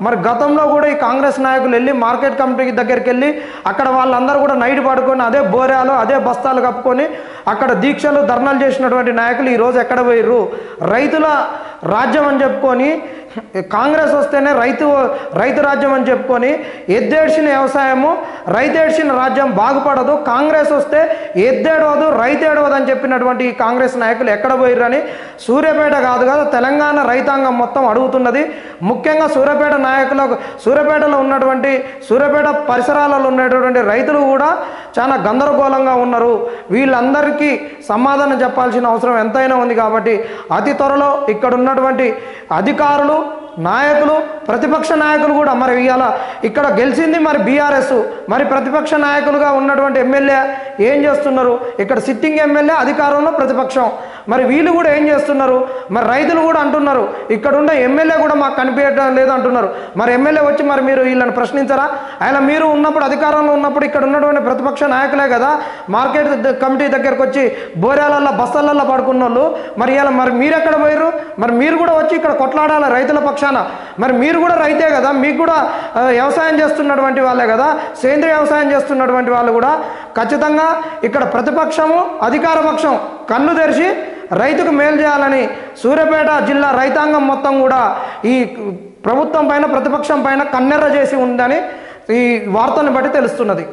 మరి గతంలో కూడా ఈ కాంగ్రెస్ నాయకులు వెళ్ళి మార్కెట్ కమిటీ దగ్గరికి వెళ్ళి అక్కడ వాళ్ళందరూ కూడా నైట్ పడుకొని అదే బోరాలు అదే బస్తాలు కప్పుకొని అక్కడ దీక్షలు ధర్నాలు చేసినటువంటి నాయకులు ఈరోజు ఎక్కడ పోయిర్రు? రైతుల రాజ్యం అని చెప్పుకొని కాంగ్రెస్ వస్తేనే రైతు రైతు రాజ్యం అని చెప్పుకొని ఎద్దేడ్చిన వ్యవసాయము రైతేడ్చిన రాజ్యం బాగుపడదు కాంగ్రెస్ వస్తే ఎద్దేడవదు రైతేడవదు అని చెప్పినటువంటి కాంగ్రెస్ నాయకులు ఎక్కడ పోయిర్రని? సూర్యాపేట కాదు కదా తెలంగాణ రైతాంగం మొత్తం అడుగుతున్నది. ముఖ్యంగా సూర్యాపేట నాయకులకు సూర్యాపేటలో ఉన్నటువంటి సూర్యాపేట పరిసరాలలో ఉన్నటువంటి రైతులు కూడా చాలా గందరగోళంగా ఉన్నారు. వీళ్ళందరికీ సమాధానం చెప్పాల్సిన అవసరం ఎంతైనా ఉంది కాబట్టి అతి త్వరలో ఇక్కడ ఉన్నటువంటి అధికారులు నాయకులు ప్రతిపక్ష నాయకులు కూడా మరి ఇవాళ ఇక్కడ గెలిచింది మరి బీఆర్ఎస్. మరి ప్రతిపక్ష నాయకులుగా ఉన్నటువంటి ఎమ్మెల్యే ఏం చేస్తున్నారు? ఇక్కడ సిట్టింగ్ ఎమ్మెల్యే అధికారంలో ప్రతిపక్షం. మరి వీళ్ళు కూడా ఏం చేస్తున్నారు? మరి రైతులు కూడా అంటున్నారు ఇక్కడున్న ఎమ్మెల్యే కూడా మాకు కనిపించడం లేదు అంటున్నారు. మరి ఎమ్మెల్యే వచ్చి మరి మీరు వీళ్ళని ప్రశ్నించరా? ఆయన మీరు ఉన్నప్పుడు అధికారంలో ఉన్నప్పుడు ఇక్కడ ఉన్నటువంటి ప్రతిపక్ష నాయకులే కదా మార్కెట్ కమిటీ దగ్గరకు వచ్చి బోరాలల్లో బస్సలల్లో పడుకున్న వాళ్ళు మరి ఇలా మరి మీరు ఎక్కడ పోయారు మరి మీరు కూడా వచ్చి ఇక్కడ కొట్లాడాలి రైతుల పక్షాన? మరి మీరు కూడా రైతే కదా మీకు కూడా వ్యవసాయం చేస్తున్నటువంటి వాళ్ళే కదా సేంద్రియ వ్యవసాయం చేస్తున్నటువంటి వాళ్ళు కూడా. ఖచ్చితంగా ఇక్కడ ప్రతిపక్షము అధికార పక్షం కన్ను తెరిచి రైతుకు మేలు చేయాలని సూర్యాపేట జిల్లా రైతాంగం మొత్తం కూడా ఈ ప్రభుత్వం పైన ప్రతిపక్షం పైన కన్నెర్ర చేసి ఉందని ఈ వార్తలను బట్టి తెలుస్తున్నది.